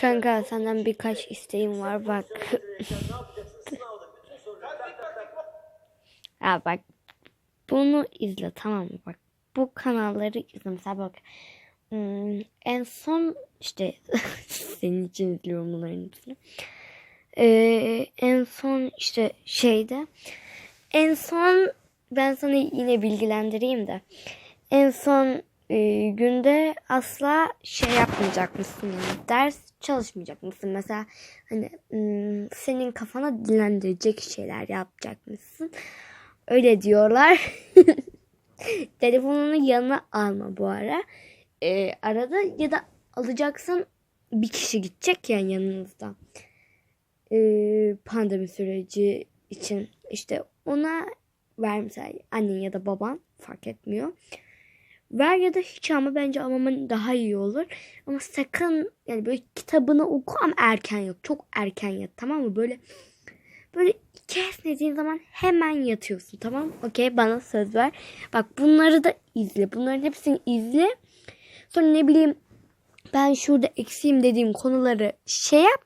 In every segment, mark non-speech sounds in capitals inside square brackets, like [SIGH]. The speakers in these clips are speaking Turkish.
Kanka senden birkaç isteğim var bak. [LAUGHS] ya bak bunu izle tamam mı bak. Bu kanalları izle mesela bak. Hmm, en son işte [LAUGHS] senin için izliyorum bunların hepsini. Ee, en son işte şeyde en son ben sana yine bilgilendireyim de en son e, günde asla şey yapmayacak mısın? Yani ders çalışmayacak mısın? Mesela hani hmm, senin kafana dinlendirecek şeyler yapacak mısın? Öyle diyorlar. [LAUGHS] Telefonunu yanına alma bu ara. E, arada ya da alacaksın bir kişi gidecek yani yanınızda. E, pandemi süreci için. İşte ona ver mesela annen ya da baban fark etmiyor. Ver ya da hiç ama bence almaman daha iyi olur. Ama sakın yani böyle kitabını oku ama erken yok. Çok erken yat tamam mı? Böyle böyle iki esnediğin zaman hemen yatıyorsun tamam? Okey bana söz ver. Bak bunları da izle. Bunların hepsini izle. Sonra ne bileyim ben şurada eksiğim dediğim konuları şey yap.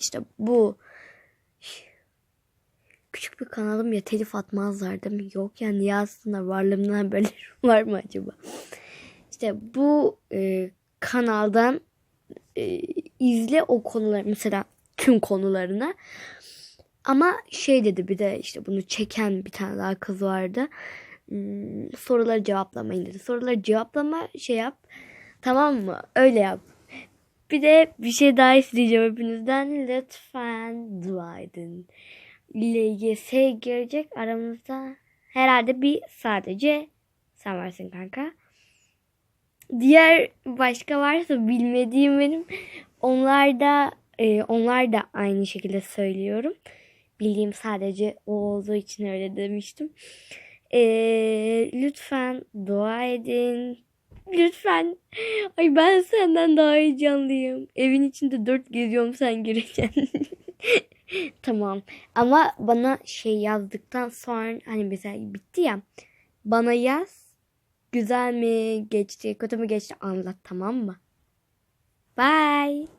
İşte bu bir kanalım ya telif atmazlar değil mi? Yok yani niye aslında varlığımdan haberleri [LAUGHS] var mı acaba? İşte bu e, kanaldan e, izle o konuları mesela tüm konularını. Ama şey dedi bir de işte bunu çeken bir tane daha kız vardı. Hmm, soruları cevaplamayın dedi. Soruları cevaplama şey yap. Tamam mı? Öyle yap. Bir de bir şey daha isteyeceğim hepinizden. Lütfen dua edin. LGS girecek aramızda herhalde bir sadece sen varsın kanka. Diğer başka varsa bilmediğim benim. Onlar da e, onlar da aynı şekilde söylüyorum. Bildiğim sadece o olduğu için öyle demiştim. E, lütfen dua edin. Lütfen. Ay ben senden daha heyecanlıyım. Evin içinde dört geziyorum sen gireceksin. [LAUGHS] [LAUGHS] tamam. Ama bana şey yazdıktan sonra hani mesela bitti ya. Bana yaz. Güzel mi geçti, kötü mü geçti anlat tamam mı? Bye.